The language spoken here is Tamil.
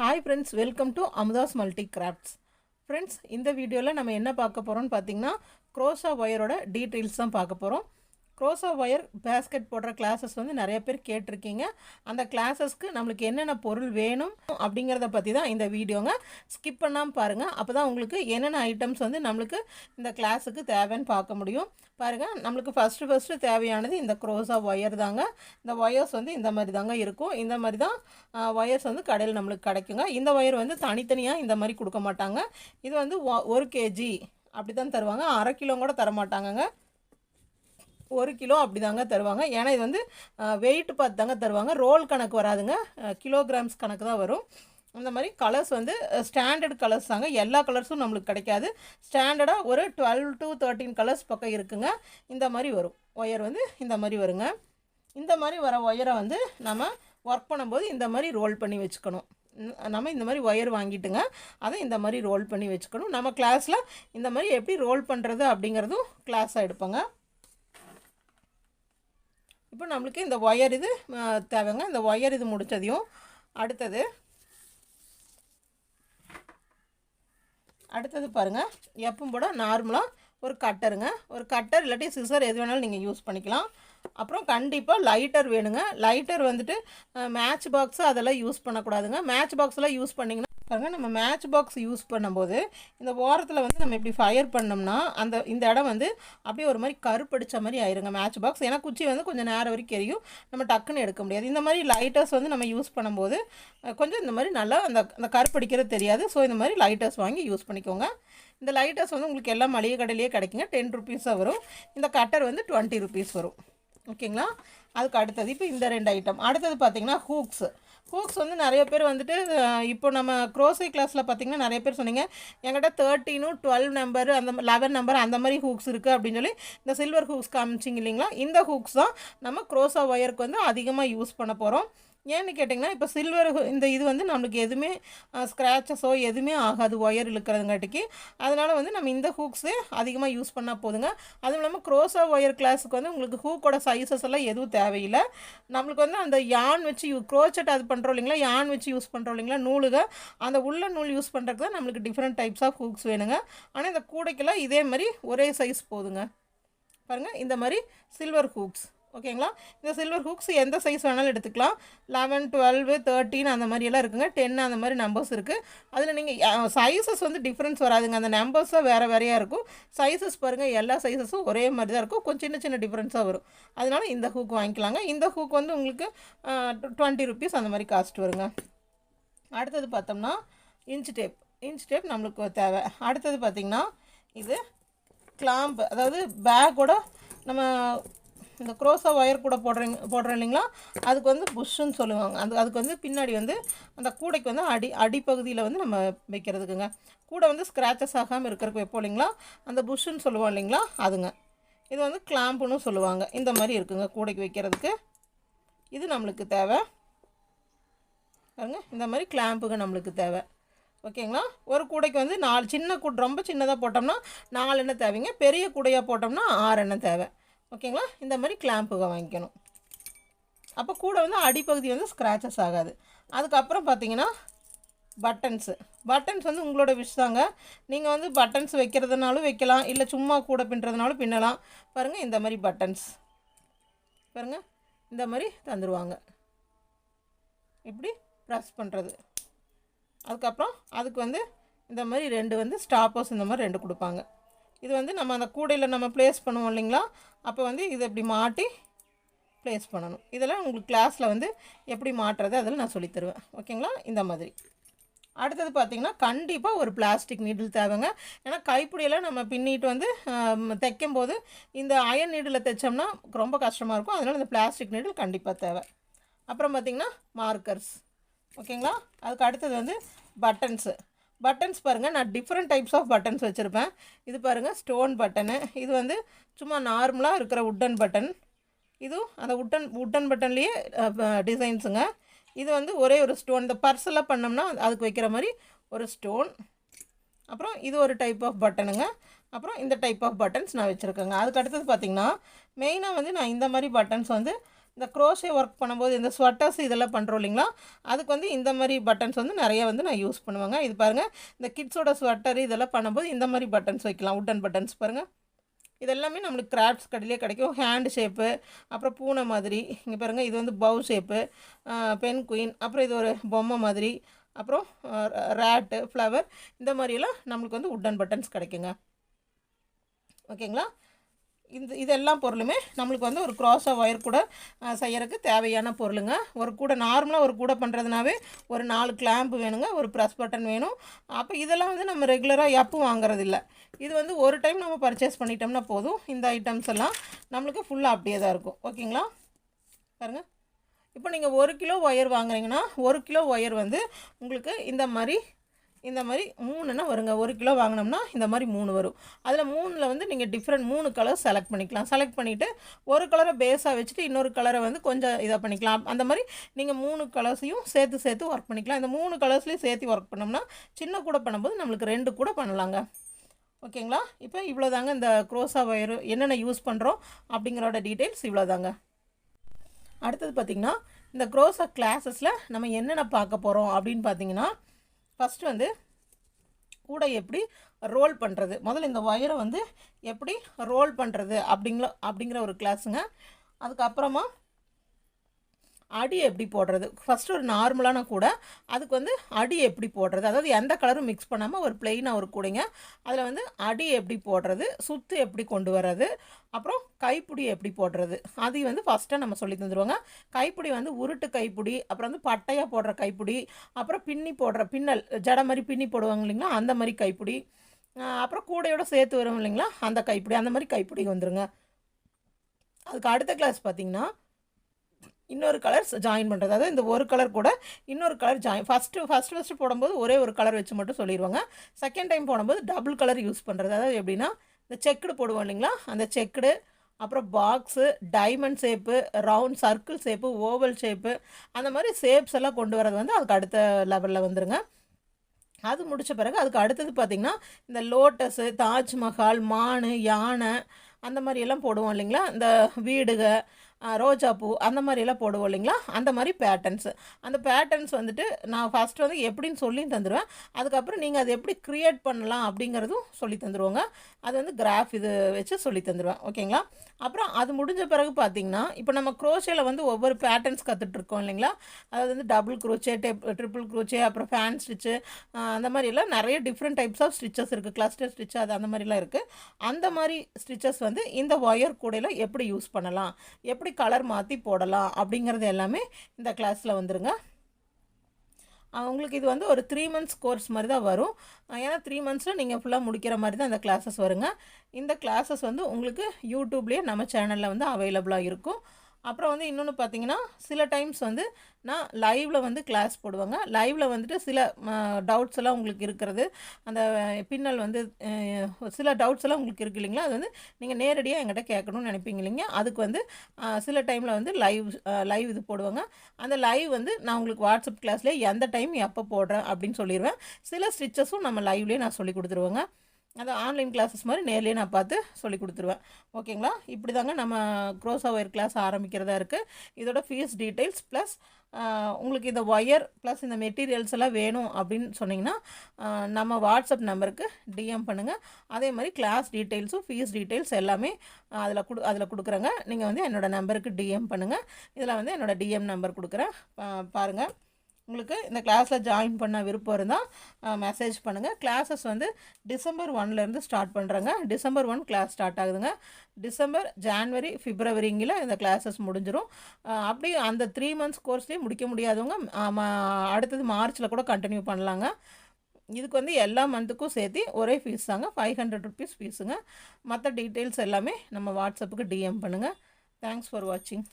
Hi friends welcome to Amudha's multi crafts friends இந்த வீடியோவில் நம்ம என்ன பார்க்க போகிறோம்னு பார்த்தீங்கன்னா க்ரோஷா ஒயரோட டீட்டெயில்ஸ் தான் பார்க்க போகிறோம் க்ரோஷா ஒயர் பேஸ்கெட் போடுற கிளாஸஸ் வந்து நிறைய பேர் கேட்டிருக்கீங்க. அந்த கிளாஸஸ்க்கு நம்மளுக்கு என்னென்ன பொருள் வேணும் அப்படிங்கிறத பற்றி தான் இந்த வீடியோங்க. ஸ்கிப் பண்ணாமல் பாருங்கள் அப்போ தான் உங்களுக்கு என்னென்ன ஐட்டம்ஸ் வந்து நம்மளுக்கு இந்த கிளாஸுக்கு தேவைன்னு பார்க்க முடியும். பாருங்கள் நம்மளுக்கு ஃபஸ்ட்டு ஃபஸ்ட்டு தேவையானது இந்த க்ரோஸா ஒயர் தாங்க. இந்த ஒயர்ஸ் வந்து இந்த மாதிரி தாங்க இருக்கும். இந்த மாதிரி தான் ஒயர்ஸ் வந்து கடையில் நம்மளுக்கு கிடைக்குங்க. இந்த ஒயர் வந்து தனித்தனியாக இந்த மாதிரி கொடுக்க மாட்டாங்க. இது வந்து ஒ- ஒரு கேஜி அப்படி தான் தருவாங்க. அரை கிலோ கூட தர மாட்டாங்கங்க ஒரு கிலோ அப்படி தாங்க தருவாங்க. ஏன்னா இது வந்து வெயிட் பார்த்து தாங்க தருவாங்க. ரோல் கணக்கு வராதுங்க. கிலோகிராம்ஸ் கணக்கு தான் வரும். அந்த மாதிரி கலர்ஸ் வந்து ஸ்டாண்டர்ட் கலர்ஸ் தாங்க. எல்லா கலர்ஸும் நம்மளுக்கு கிடைக்காது. ஸ்டாண்டர்டாக ஒரு டுவெல் டு தேர்ட்டீன் கலர்ஸ் பக்கம் இருக்குங்க. இந்த மாதிரி வரும். ஒயர் வந்து இந்த மாதிரி வருங்க. இந்த மாதிரி வர ஒயரை வந்து நம்ம ஒர்க் பண்ணும்போது இந்த மாதிரி ரோல் பண்ணி வச்சுக்கணும். நம்ம இந்த மாதிரி ஒயர் வாங்கிட்டுங்க. அதை இந்த மாதிரி ரோல் பண்ணி வச்சுக்கணும். நம்ம கிளாஸில் இந்த மாதிரி எப்படி ரோல் பண்ணுறது அப்படிங்கிறதும் கிளாஸாக எடுப்போங்க. இப்போ நம்மளுக்கு இந்த ஒயர் இது தேவைங்க. இந்த ஒயர் இது முடித்ததையும் அடுத்தது அடுத்தது பாருங்கள் எப்பவும் போட நார்மலாக ஒரு கட்டருங்க ஒரு கட்டர் இல்லாட்டி சிசர் எது வேணாலும் நீங்கள் யூஸ் பண்ணிக்கலாம். அப்புறம் கண்டிப்பாக லைட்டர் வேணுங்க. லைட்டர் வந்துட்டு மேட்ச் பாக்ஸு அதெல்லாம் யூஸ் பண்ணக்கூடாதுங்க. மேட்ச் பாக்ஸ்லாம் யூஸ் பண்ணிங்கன்னா பாருங்கள் நம்ம மேட்ச் பாக்ஸ் யூஸ் பண்ணும்போது இந்த ஓரத்தில் வந்து நம்ம இப்படி ஃபயர் பண்ணோம்னா அந்த இந்த இடம் வந்து அப்படியே ஒரு மாதிரி கருப்படிச்ச மாதிரி ஆயிருங்க மேட்ச் பாக்ஸ் ஏன்னா குச்சி வந்து கொஞ்சம் நேரம் வரைக்கும் எரியும். நம்ம டக்குன்னு எடுக்க முடியாது. இந்த மாதிரி லைட்டர்ஸ் வந்து நம்ம யூஸ் பண்ணும்போது கொஞ்சம் இந்த மாதிரி நல்லா அந்த அந்த கருப்படிக்கிறது தெரியாது. ஸோ இந்த மாதிரி லைட்டர்ஸ் வாங்கி யூஸ் பண்ணிக்கோங்க. இந்த லைட்டர்ஸ் வந்து உங்களுக்கு எல்லாம் மளிகை கடையிலேயே கிடைக்குங்க. டென் ருபீஸாக வரும். இந்த கட்டர் வந்து டுவெண்ட்டி ருபீஸ் வரும். ஓகேங்களா அதுக்கு அடுத்தது இப்போ இந்த ரெண்டு ஐட்டம் அடுத்தது பார்த்திங்கன்னா ஹூக்ஸ் ஹூக்ஸ் வந்து நிறைய பேர் வந்துட்டு இப்போ நம்ம க்ரோசரி கிளாஸில் பார்த்தீங்கன்னா நிறைய பேர் சொன்னீங்க. என்கிட்ட தேர்ட்டீனும் டுவெல் நம்பர் அந்த லெவன் நம்பர் அந்த மாதிரி ஹூக்ஸ் இருக்குது அப்படின்னு சொல்லி இந்த சில்வர் ஹூக்ஸ் காமிச்சிங்க இல்லைங்களா? இந்த ஹூக்ஸ் தான் நம்ம க்ரோசா ஒயருக்கு வந்து அதிகமாக யூஸ் பண்ண போகிறோம் ஏன்னு கேட்டிங்கன்னா இப்போ சில்வர் இந்த இது வந்து நம்மளுக்கு எதுவுமே ஸ்க்ராச்சஸோ எதுவுமே ஆகாது ஒயர் இழுக்கிறதுங்காட்டிக்கு. அதனால் வந்து நம்ம இந்த ஹூக்ஸே அதிகமாக யூஸ் பண்ணால் போதுங்க. அதுவும் இல்லாமல் க்ரோஸா ஒயர் கிளாஸுக்கு வந்து உங்களுக்கு ஹூக்கோட சைஸஸ் எல்லாம் எதுவும் தேவையில்லை. நம்மளுக்கு வந்து அந்த யான் வச்சு யூ க்ரோச்சட் அது பண்ணுறோம் இல்லைங்களா யான் வச்சு யூஸ் பண்ணுறோம் இல்லைங்களா நூலுக அந்த உள்ள நூல் யூஸ் பண்ணுறதுக்கு தான் நம்மளுக்கு டிஃப்ரெண்ட் டைப்ஸ் ஆஃப் ஹூக்ஸ் வேணுங்க. ஆனால் இந்த கூடைக்கெல்லாம் இதே மாதிரி ஒரே சைஸ் போதுங்க. பாருங்கள் இந்த மாதிரி சில்வர் ஹூக்ஸ் ஓகேங்களா? இந்த சில்வர் ஹூக்ஸ் எந்த சைஸ் வேணாலும் எடுத்துக்கலாம். லெவன் டுவெல்வு தேர்ட்டீன் அந்த மாதிரி எல்லாம் இருக்குங்க. டென் அந்த மாதிரி நம்பர்ஸ் இருக்குது அதில் நீங்கள் சைஸஸ் வந்து டிஃப்ரென்ஸ் வராதுங்க. அந்த நம்பர்ஸ் வேறு வேறையாக இருக்கும். சைஸஸ் பாருங்கள் எல்லா சைஸஸும் ஒரே மாதிரி தான் இருக்கும். கொஞ்சம் சின்ன சின்ன டிஃப்ரென்ஸாக வரும். அதனால் இந்த ஹூக் வாங்கிக்கலாங்க. இந்த ஹூக் வந்து உங்களுக்கு டுவெண்ட்டி ருபீஸ் அந்த மாதிரி காஸ்ட் வருங்க. அடுத்தது பார்த்தோம்னா இன்ச் டேப் இன்ச் டேப் நம்மளுக்கு தேவை. அடுத்தது பார்த்திங்கன்னா இது கிளாம்பு அதாவது பேக்கோட நம்ம இந்த க்ரோஸா ஒயர் கூட போடுறீங்க போடுறோம் இல்லைங்களா? அதுக்கு வந்து புஷ்ஷுன்னு சொல்லுவாங்க. அது அதுக்கு வந்து பின்னாடி வந்து அந்த கூடைக்கு வந்து அடி அடிப்பகுதியில் வந்து நம்ம வைக்கிறதுக்குங்க. கூடை வந்து ஸ்க்ராச்சஸ் ஆகாமல் இருக்கிறதுக்கு வைப்போம் இல்லைங்களா? அந்த புஷ்ஷுன்னு சொல்லுவோம் இல்லைங்களா? அதுங்க. இது வந்து கிளாம்புன்னு சொல்லுவாங்க. இந்த மாதிரி இருக்குங்க கூடைக்கு வைக்கிறதுக்கு. இது நம்மளுக்கு தேவை. பாருங்க இந்த மாதிரி கிளாம்புங்க நம்மளுக்கு தேவை. ஓகேங்களா? ஒரு கூடைக்கு வந்து நாலு சின்ன கூடை ரொம்ப சின்னதாக போட்டோம்னா நாலு எண்ணெய் தேவைங்க. பெரிய கூடையாக போட்டோம்னா ஆறு எண்ணெய் தேவை. ஓகேங்களா? இந்த மாதிரி கிளாம்புக வாங்கிக்கணும். அப்போ கூட வந்து அடிப்பகுதி வந்து ஸ்க்ராச்சஸ் ஆகாது. அதுக்கப்புறம் பார்த்தீங்கன்னா பட்டன்ஸு பட்டன்ஸ் வந்து உங்களோட விஷ் தாங்க. நீங்கள் வந்து பட்டன்ஸ் வைக்கிறதுனாலும் வைக்கலாம். இல்லை சும்மா கூட பின்னுறதுனாலும் பின்னலாம். பாருங்கள் இந்த மாதிரி பட்டன்ஸ் பாருங்கள் இந்த மாதிரி தந்துடுவாங்க இப்படி ப்ரெஸ் பண்ணுறது அதுக்கப்புறம் அதுக்கு வந்து இந்த மாதிரி ரெண்டு வந்து ஸ்டாப்பர்ஸ் இந்த மாதிரி ரெண்டு கொடுப்பாங்க. இது வந்து நம்ம அந்த கூடையில் நம்ம ப்ளேஸ் பண்ணுவோம் இல்லைங்களா? அப்போ வந்து இதை இப்படி மாட்டி ப்ளேஸ் பண்ணணும். இதெல்லாம் உங்களுக்கு கிளாஸில் வந்து எப்படி மாட்டுறது அதில் நான் சொல்லித் தருவேன். ஓகேங்களா இந்த மாதிரி. அடுத்தது பார்த்திங்கன்னா கண்டிப்பாக ஒரு பிளாஸ்டிக் நீடில் தேவைங்க. ஏன்னா கைப்பிடியெல்லாம் நம்ம பின்னிட்டு வந்து தைக்கும்போது தைக்கும் போது இந்த அயன் நீடில் தைச்சோம்னா ரொம்ப கஷ்டமாக இருக்கும். அதனால் இந்த பிளாஸ்டிக் நீடில் கண்டிப்பாக தேவை. அப்புறம் பார்த்திங்கன்னா மார்க்கர்ஸ் ஓகேங்களா அதுக்கு அடுத்தது வந்து பட்டன்ஸு பட்டன்ஸ் பாருங்கள் நான் டிஃப்ரெண்ட் டைப்ஸ் ஆஃப் பட்டன்ஸ் வச்சுருப்பேன். இது பாருங்கள் ஸ்டோன் பட்டனு இது வந்து சும்மா நார்மலாக இருக்கிற உட்டன் பட்டன் இதுவும் அந்த உட்டன் உட்டன் பட்டன்லேயே டிசைன்ஸுங்க இது வந்து ஒரே ஒரு ஸ்டோன் இந்த பர்ஸெல்லாம் பண்ணோம்னா அதுக்கு வைக்கிற மாதிரி ஒரு ஸ்டோன் அப்புறம் இது ஒரு டைப் ஆஃப் பட்டனுங்க அப்புறம் இந்த டைப் ஆஃப் பட்டன்ஸ் நான் வச்சுருக்கேங்க. அதுக்கு அடுத்தது பார்த்திங்கன்னா மெயினாக வந்து நான் இந்த மாதிரி பட்டன்ஸ் வந்து இந்த க்ரோஷே ஒர்க் பண்ணும்போது இந்த ஸ்வெட்டர்ஸ் இதெல்லாம் பண்ணுறோம் இல்லைங்களா? அதுக்கு வந்து இந்த மாதிரி பட்டன்ஸ் வந்து நிறைய வந்து நான் யூஸ் பண்ணுவேங்க. இது பாருங்கள் இந்த கிட்ஸோட ஸ்வெட்டர் இதெல்லாம் பண்ணும்போது இந்த மாதிரி பட்டன்ஸ் வைக்கலாம். உட்டன் பட்டன்ஸ் பாருங்கள் இதெல்லாமே நம்மளுக்கு கிராஃப்ட்ஸ் கடையிலே கிடைக்கும். ஹேண்ட் ஷேப்பு அப்புறம் பூனை மாதிரி. இங்கே பாருங்கள் இது வந்து பவு ஷேப்பு பென் குயின் அப்புறம் இது ஒரு பொம்மை மாதிரி அப்புறம் ரேட்டு ஃப்ளவர் இந்த மாதிரியெல்லாம் நம்மளுக்கு வந்து உட்டன் பட்டன்ஸ் கிடைக்குங்க. ஓகேங்களா? இந்த இதெல்லாம் பொருளுமே நம்மளுக்கு வந்து ஒரு க்ராஸாக ஒயர் கூட செய்யறதுக்கு தேவையான பொருளுங்க. ஒரு கூட நார்மலாக ஒரு கூட பண்ணுறதுனாவே ஒரு நாலு கிளாம்பு வேணுங்க ஒரு ப்ரெஸ் பட்டன் வேணும். அப்போ இதெல்லாம் வந்து நம்ம ரெகுலராக எப்பவும் வாங்குறது இல்லை இது வந்து ஒரு டைம் நம்ம பர்ச்சேஸ் பண்ணிட்டோம்னா போதும். இந்த ஐட்டம்ஸ் எல்லாம் நம்மளுக்கு ஃபுல்லாக அப்படியே தான் இருக்கும். ஓகேங்களா? பாருங்கள் இப்போ நீங்கள் ஒரு கிலோ ஒயர் வாங்குறீங்கன்னா ஒரு கிலோ ஒயர் வந்து உங்களுக்கு இந்த மாதிரி இந்த மாதிரி மூணுன்னா வருங்க. ஒரு கிலோ வாங்கினோம்னா இந்த மாதிரி மூணு வரும். அதில் மூணில் வந்து நீங்கள் டிஃப்ரெண்ட் மூணு கலர் செலக்ட் பண்ணிக்கலாம். செலக்ட் பண்ணிவிட்டு ஒரு கலரை பேஸாக வச்சுட்டு இன்னொரு கலரை வந்து கொஞ்சம் இதாக பண்ணிக்கலாம். அந்த மாதிரி நீங்கள் மூணு கலர்ஸையும் சேர்த்து சேர்த்து ஒர்க் பண்ணிக்கலாம். இந்த மூணு கலர்ஸ்லேயும் சேர்த்து ஒர்க் பண்ணோம்னா சின்ன கூட பண்ணும்போது நம்மளுக்கு ரெண்டு கூட பண்ணலாங்க. ஓகேங்களா? இப்போ இவ்வளோதாங்க இந்த க்ரோஸா ஒயர் என்னென்ன யூஸ் பண்ணுறோம் அப்படிங்கிறோட டீட்டெயில்ஸ் இவ்வளோதாங்க அடுத்தது பார்த்திங்கன்னா இந்த க்ரோஸா கிளாஸஸில் நம்ம என்னென்ன பார்க்க போகிறோம் அப்படின்னு பார்த்தீங்கன்னா ஃபஸ்ட்டு வந்து கூட எப்படி ரோல் பண்ணுறது முதல்ல இந்த ஒயரை வந்து எப்படி ரோல் பண்ணுறது அப்படிங்கிற அப்படிங்கிற ஒரு கிளாஸுங்க அதுக்கப்புறமா அடி எப்படி போடுறது? ஃபஸ்ட்டு ஒரு நார்மலான கூட அதுக்கு வந்து அடி எப்படி போடுறது? அதாவது எந்த கலரும் மிக்ஸ் பண்ணாமல் ஒரு பிளெயினாக ஒரு கூடைங்க. அதில் வந்து அடி எப்படி போடுறது? சுத்து எப்படி கொண்டு வர்றது? அப்புறம் கைப்பிடி எப்படி போடுறது? அது வந்து ஃபஸ்ட்டாக நம்ம சொல்லி தந்துடுவாங்க கைப்பிடி வந்து உருட்டு கைப்பிடி அப்புறம் வந்து பட்டையாக போடுற கைப்பிடி அப்புறம் பின்னி போடுற பின்னல் ஜடை மாதிரி பின்னி போடுவாங்க இல்லைங்களா? அந்த மாதிரி கைப்பிடி. அப்புறம் கூடையோட சேர்த்து வரும் இல்லைங்களா? அந்த கைப்பிடி அந்த மாதிரி கைப்பிடி வந்துருங்க. அதுக்கு அடுத்த கிளாஸ் பார்த்திங்கன்னா இன்னொரு கலர் ஜாயின் பண்ணுறது அதாவது இந்த ஒரு கலர் கூட இன்னொரு colour join first first first போடும்போது ஒரே ஒரு கலர் வச்சு மட்டும் சொல்லிடுவாங்க செகண்ட் டைம் போடும்போது டபுள் கலர் யூஸ் பண்ணுறது அதாவது எப்படின்னா இந்த செக்குடு போடுவோம் இல்லைங்களா? அந்த செக்குடு அப்புறம் box diamond shape round circle shape oval shape அந்த மாதிரி ஷேப்ஸ் எல்லாம் கொண்டு வரது வந்து அதுக்கு அடுத்த லெவலில் வந்துருங்க. அது முடித்த பிறகு அதுக்கு அடுத்தது பார்த்திங்கன்னா இந்த லோட்டஸு தாஜ்மஹால் மான் யானை அந்த மாதிரியெல்லாம் போடுவோம் இல்லைங்களா? இந்த வீடுக ரோஜா பூ அந்த மாதிரிலாம் போடுவோம் இல்லைங்களா? அந்த மாதிரி பேட்டர்ன்ஸு அந்த பேட்டர்ன்ஸ் வந்துட்டு நான் ஃபஸ்ட்டு வந்து எப்படின்னு சொல்லி தந்துடுவேன் அதுக்கப்புறம் நீங்கள் அதை எப்படி க்ரியேட் பண்ணலாம் அப்படிங்கிறதும் சொல்லி தந்துடுவோங்க அது வந்து கிராஃப் இது வச்சு சொல்லி தந்துடுவேன் ஓகேங்களா அப்புறம் அது முடிஞ்ச பிறகு பார்த்தீங்கன்னா இப்போ நம்ம குரோஷேயில் வந்து ஒவ்வொரு பேட்டர்ன்ஸ் கற்றுட்ருக்கோம் இல்லைங்களா? அதாவது வந்து டபுள் குரோச்சே டெப் ட்ரிபிள் குரோச்சே அப்புறம் ஃபேன் ஸ்டிச்சு அந்த மாதிரிலாம் நிறைய டிஃப்ரெண்ட் டைப்ஸ் ஆஃப் ஸ்டிச்சஸ் இருக்குது கிளஸ்டர் ஸ்டிச் அது அந்த மாதிரிலாம் இருக்குது அந்த மாதிரி ஸ்டிச்சஸ் வந்து இந்த ஒயர் கூடையில் எப்படி யூஸ் பண்ணலாம்? எப்படி எப்படி கலர் மாற்றி போடலாம் அப்படிங்கிறது எல்லாமே இந்த கிளாஸில் வந்துருங்க. உங்களுக்கு இது வந்து ஒரு த்ரீ மந்த்ஸ் கோர்ஸ் மாதிரி தான் வரும். ஏன்னா த்ரீ மந்த்ஸில் நீங்கள் ஃபுல்லாக முடிக்கிற மாதிரி தான் இந்த கிளாஸஸ் வருங்க. இந்த கிளாஸஸ் வந்து உங்களுக்கு யூடியூப்லேயே நம்ம சேனலில் வந்து அவைலபிளாக இருக்கும். அப்புறம் வந்து இன்னொன்று பார்த்தீங்கன்னா சில டைம்ஸ் வந்து நான் லைவில் வந்து கிளாஸ் போடுவாங்க. லைவில் வந்துட்டு சில டவுட்ஸ் எல்லாம் உங்களுக்கு இருக்கிறது. அந்த பின்னல் வந்து சில டவுட்ஸ் எல்லாம் உங்களுக்கு இருக்கு இல்லைங்களா? அது வந்து நீங்கள் நேரடியாக எங்கிட்ட கேட்கணும்னு நினைப்பீங்க இல்லைங்க. அதுக்கு வந்து சில டைமில் வந்து லைவ் லைவ் இது போடுவாங்க. அந்த லைவ் வந்து நான் உங்களுக்கு வாட்ஸ்அப் கிளாஸ்லேயே எந்த டைம் எப்போ போடுறேன் அப்படின்னு சொல்லிடுவேன் சில ஸ்டிச்சஸும் நம்ம லைவ்லேயே நான் சொல்லி கொடுத்துருவேங்க. அது ஆன்லைன் கிளாஸஸ் மாதிரி நேர்லேயே நான் பார்த்து சொல்லி கொடுத்துருவேன். ஓகேங்களா இப்படி தாங்க நம்ம க்ரோஸ் ஒயர் கிளாஸ் ஆரம்பிக்கிறதா இருக்குது இதோட ஃபீஸ் டீட்டெயில்ஸ் ப்ளஸ் உங்களுக்கு இந்த ஒயர் ப்ளஸ் இந்த மெட்டீரியல்ஸ் எல்லாம் வேணும் அப்படின்னு சொன்னிங்கன்னா நம்ம வாட்ஸ்அப் நம்பருக்கு டிஎம் பண்ணுங்கள் அதே மாதிரி கிளாஸ் டீட்டெயில்ஸும் ஃபீஸ் டீட்டெயில்ஸ் எல்லாமே அதில் கொடு அதில் கொடுக்குறேங்க. நீங்கள் வந்து என்னோடய நம்பருக்கு டிஎம் பண்ணுங்கள் இதில் வந்து என்னோடய டிஎம் நம்பர் கொடுக்குறேன். பாருங்கள் உங்களுக்கு இந்த கிளாஸில் ஜாயின் பண்ண விருப்பம் இருந்தால் மெசேஜ் பண்ணுங்கள் கிளாஸஸ் வந்து டிசம்பர் ஒன்லேருந்து ஸ்டார்ட் பண்ணுறேங்க டிசம்பர் ஒன் கிளாஸ் ஸ்டார்ட் ஆகுதுங்க. டிசம்பர் ஜான்வரி பிப்ரவரிங்கில் இந்த கிளாஸஸ் முடிஞ்சிடும் அப்படி அந்த த்ரீ மந்த்ஸ் கோர்ஸ்லேயும் முடிக்க முடியாதவங்க அடுத்தது மார்ச்சில் கூட கண்டினியூ பண்ணலாங்க. இதுக்கு வந்து எல்லா மந்த்துக்கும் சேர்த்து ஒரே ஃபீஸ் தாங்க. ஃபைவ் ஹண்ட்ரட் ருபீஸ் ஃபீஸுங்க மற்ற டீட்டெயில்ஸ் எல்லாமே நம்ம வாட்ஸ்அப்புக்கு டிஎம் பண்ணுங்கள் தேங்க்ஸ் ஃபார் வாட்சிங்